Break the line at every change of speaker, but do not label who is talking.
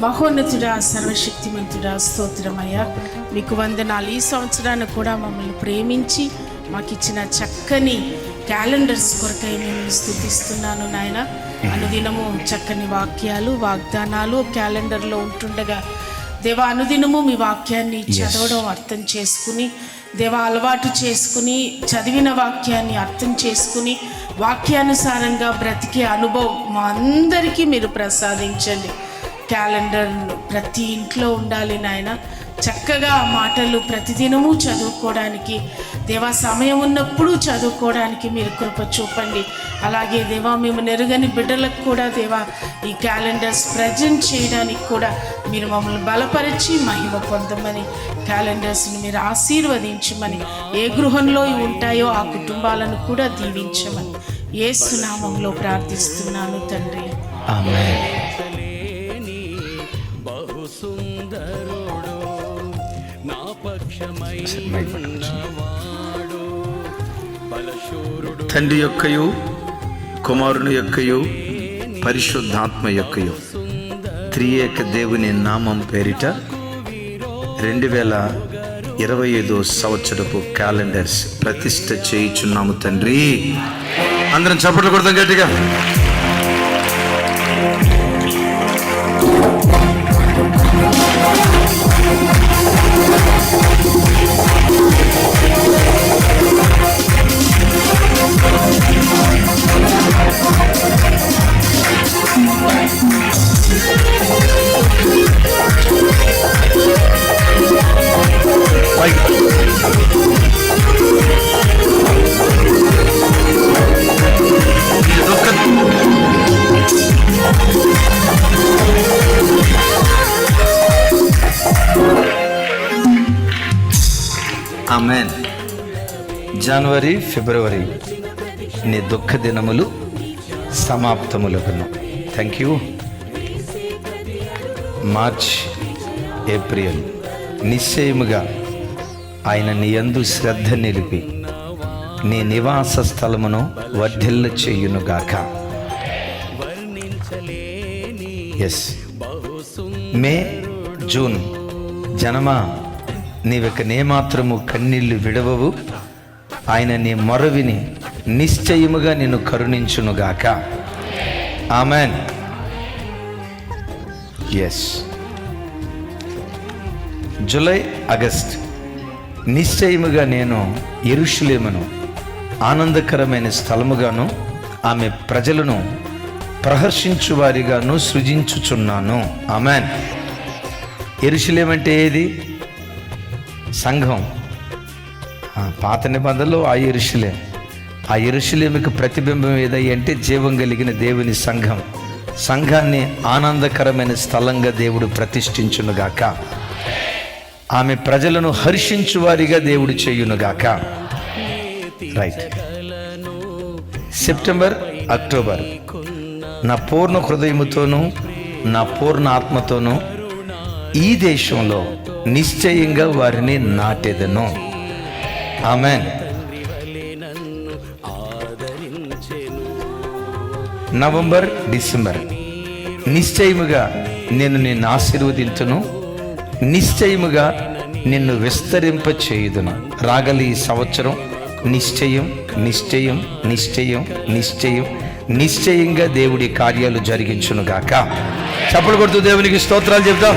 మహోన్నతుడా సర్వశక్తిమంతుడా స్తోత్రమయ్యా. మీకు వందనాలు. ఈ సంవత్సరాన్ని కూడా మమ్మల్ని ప్రేమించి మాకు ఇచ్చిన చక్కని క్యాలెండర్స్ కొరకై మేము స్థుతిస్తున్నాను నాయన. అనుదినము చక్కని వాక్యాలు వాగ్దానాలు క్యాలెండర్లో ఉంటుండగా దేవ అనుదినము మీ వాక్యాన్ని చదవడం అర్థం చేసుకుని దేవ అలవాటు చేసుకుని చదివిన వాక్యాన్ని అర్థం చేసుకుని వాక్యానుసారంగా బ్రతికే అనుభవం మా అందరికీ మీరు ప్రసాదించండి. క్యాలెండర్ ప్రతి ఇంట్లో ఉండాలి నాయన. చక్కగా ఆ మాటలు ప్రతిదినము చదువుకోవడానికి దేవా సమయం ఉన్నప్పుడు చదువుకోవడానికి మీరు కృప చూపండి. అలాగే దేవా మేము నెరుగని బిడ్డలకు కూడా దేవా ఈ క్యాలెండర్స్ ప్రజెంట్ చేయడానికి కూడా మీరు మమ్మల్ని బలపరిచి మహిమ పొందమని క్యాలెండర్స్ని మీరు ఆశీర్వదించమని ఏ గృహంలో ఉంటాయో ఆ కుటుంబాలను కూడా దీవించమని ఏ సునామంలో ప్రార్థిస్తున్నాను తండ్రి.
ఆమె
తండ్రి యొక్కయు కుమారుని యొక్కయు పరిశుద్ధాత్మ యొక్కయు. త్రియేక దేవుని నామం పేరిట రెండు వేల ఇరవై ఐదో సంవత్సరపు క్యాలెండర్స్ ప్రతిష్ట చేయుచున్నాము తండ్రి. అందరం చప్పట్లు కొడతాం గట్టిగా. ఆమెన్. జనవరి ఫిబ్రవరి నీ దుఃఖ దినములు సమాప్తములకును థ్యాంక్ యూ మార్చ్ ఏప్రిల్ నిశ్చయముగా ఆయన నీ యందు శ్రద్ధ నిలిపి నీ నివాస స్థలమును వర్ధిల్ల చేయునుగాక. Yes May June. జనమా నీవిక నేమాత్రము కన్నీళ్ళు విడవవు. ఆయన నీ మొరవిని నిశ్చయముగా నిన్ను కరుణించునుగాక. Amen yes July August. నిశ్చయముగా నేను ఎరుషులేమును ఆనందకరమైన స్థలముగాను ఆమె ప్రజలను ప్రహర్షించు వారిగాను సృజించుచున్నాను. ఆమెన్. ఎరుషులేమంటే ఏది? సంఘం. పాత నిబంధనలో ఆ ఎరుషులే. ఆ ఎరుషులేమికి ప్రతిబింబం ఏదయ్యి అంటే జీవం కలిగిన దేవుని సంఘం. సంఘాన్ని ఆనందకరమైన స్థలంగా దేవుడు ప్రతిష్ఠించునుగాక. ఆమె ప్రజలను హర్షించు వారిగా దేవుడు చేయునుగాక. రైట్ సెప్టెంబర్ అక్టోబర్ నా పూర్ణ హృదయముతోనూ నా పూర్ణ ఆత్మతోనూ ఈ దేశంలో నిశ్చయంగా వారిని నాటెదను. ఆమె నవంబర్ డిసెంబర్ నిశ్చయముగా నేను నిన్ను ఆశీర్వదించును. నిశ్చయముగా నిన్ను విస్తరింప చేయుదును రాగలి ఈ సంవత్సరం నిశ్చయం నిశ్చయం నిశ్చయం నిశ్చయం. నిశ్చయంగా దేవుడి కార్యాలు జరిగించునుగాక చప్పలు కొడుతూ దేవునికి స్తోత్రాలు చెప్తాం